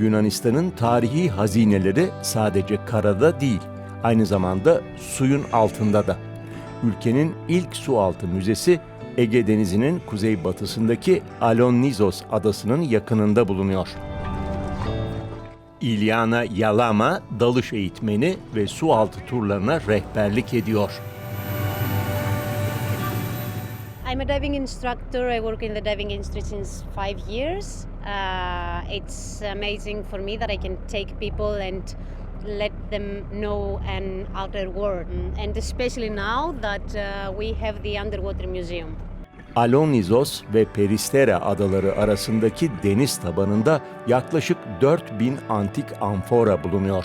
Yunanistan'ın tarihi hazineleri sadece karada değil, aynı zamanda suyun altında da. Ülkenin ilk sualtı müzesi Ege Denizi'nin kuzeybatısındaki Alonizos adasının yakınında bulunuyor. İlyana Yalama dalış eğitmeni ve sualtı turlarına rehberlik ediyor. I'm a diving instructor. I work in the diving industry since five years. Uh, it's amazing for me that I can take people and let them know an outer world, and especially now that uh, we have the underwater museum. Alonizos ve Peristera adaları arasındaki deniz tabanında yaklaşık 4000 antik amfora bulunuyor.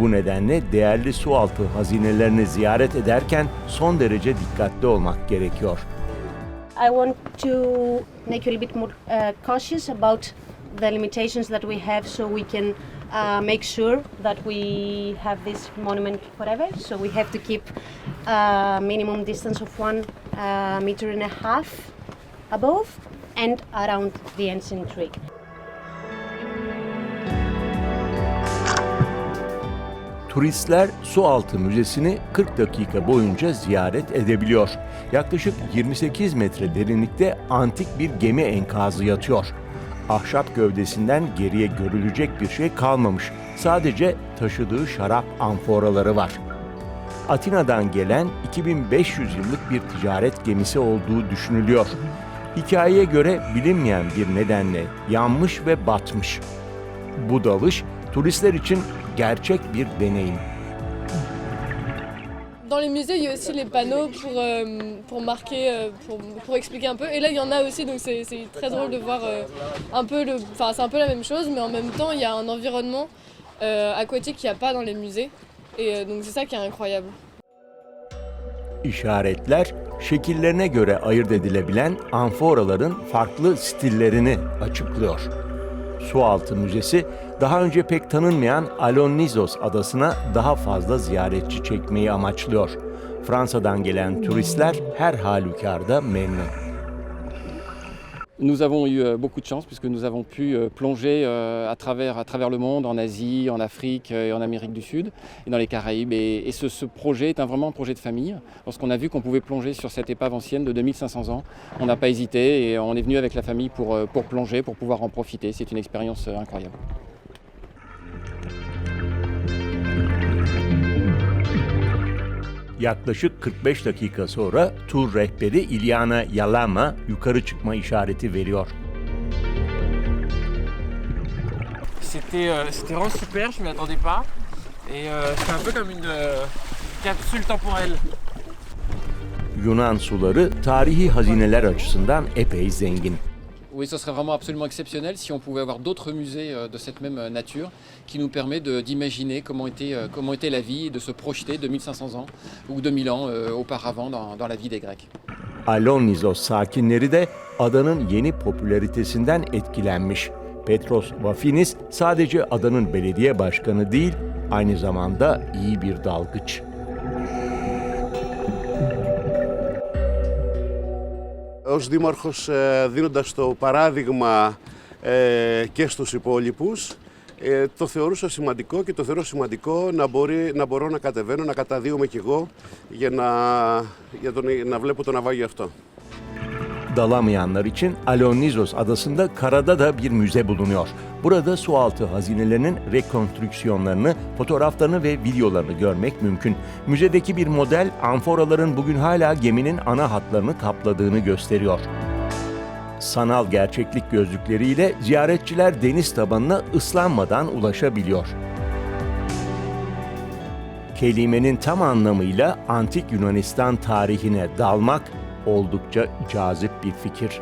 Bu nedenle değerli sualtı hazinelerini ziyaret ederken son derece dikkatli olmak gerekiyor. I want to make you a little bit more uh, cautious about the limitations that we have so we can uh, make sure that we have this monument forever. So we have to keep a minimum distance of one uh, meter and a half above and around the ancient tree. Turistler Sualtı Müzesi'ni 40 dakika boyunca ziyaret edebiliyor. Yaklaşık 28 metre derinlikte antik bir gemi enkazı yatıyor. Ahşap gövdesinden geriye görülecek bir şey kalmamış. Sadece taşıdığı şarap amforaları var. Atina'dan gelen 2500 yıllık bir ticaret gemisi olduğu düşünülüyor. Hikayeye göre bilinmeyen bir nedenle yanmış ve batmış. Bu dalış turistler için gerçek bir deneyim. Dans les musées, il y a aussi les panneaux pour, euh, pour marquer, euh, pour, pour expliquer un peu. Et là, il y en a aussi, donc c'est c'est très drôle de voir euh, un peu le. Enfin, c'est un peu la même chose, mais en même temps, il y a un environnement euh, aquatique qu'il n'y a pas dans les musées. Et euh, donc, c'est ça qui est incroyable. İşaretler, şekillerine göre ayırt edilebilen amforaların farklı stillerini açıklıyor. Sualtı Müzesi, daha önce pek tanınmayan Alonizos adasına daha fazla ziyaretçi çekmeyi amaçlıyor. Fransa'dan gelen turistler her halükarda memnun. Nous avons eu euh, beaucoup de chance puisque nous avons pu euh, plonger euh, à travers, le monde, en Asie, en Afrique et en Amérique du Sud et dans les Caraïbes. Et, ce, projet est un, vraiment un projet de famille. Lorsqu'on a vu qu'on pouvait plonger sur cette épave ancienne de 2500 ans, on n'a pas hésité et on est venu avec la famille pour, plonger, pour pouvoir en profiter. C'est une expérience incroyable. Yaklaşık 45 dakika sonra tur rehberi İlyana Yalama yukarı çıkma işareti veriyor. C'était euh, c'était vraiment super, je m'y attendais pas. Et euh, c'est un peu comme une euh, capsule temporelle. Yunan suları tarihi hazineler açısından epey zengin. Oui, ce serait vraiment absolument exceptionnel si on pouvait avoir d'autres musées euh, de cette même euh, nature qui nous permet d'imaginer comment, était, euh, comment était la vie et de se projeter 2500 ans ou 2000 ans auparavant dans, dans la vie des Grecs. Alonizos sakinleri de adanın yeni popülaritesinden etkilenmiş. Petros Vafinis sadece adanın belediye başkanı değil, aynı zamanda iyi bir dalgıç. Ως δήμαρχος ε, δίνοντας το παράδειγμα ε, και στους υπόλοιπους ε, το θεωρούσα σημαντικό και το θεωρώ σημαντικό να, μπορεί, να μπορώ να κατεβαίνω, να καταδύομαι κι εγώ για να, για τον, να βλέπω το ναυάγιο αυτό. Dalamayanlar için Alonizos adasında karada da bir müze bulunuyor. Burada sualtı hazinelerinin rekonstrüksiyonlarını, fotoğraflarını ve videolarını görmek mümkün. Müzedeki bir model amforaların bugün hala geminin ana hatlarını kapladığını gösteriyor. Sanal gerçeklik gözlükleriyle ziyaretçiler deniz tabanına ıslanmadan ulaşabiliyor. Kelimenin tam anlamıyla antik Yunanistan tarihine dalmak oldukça cazip bir fikir.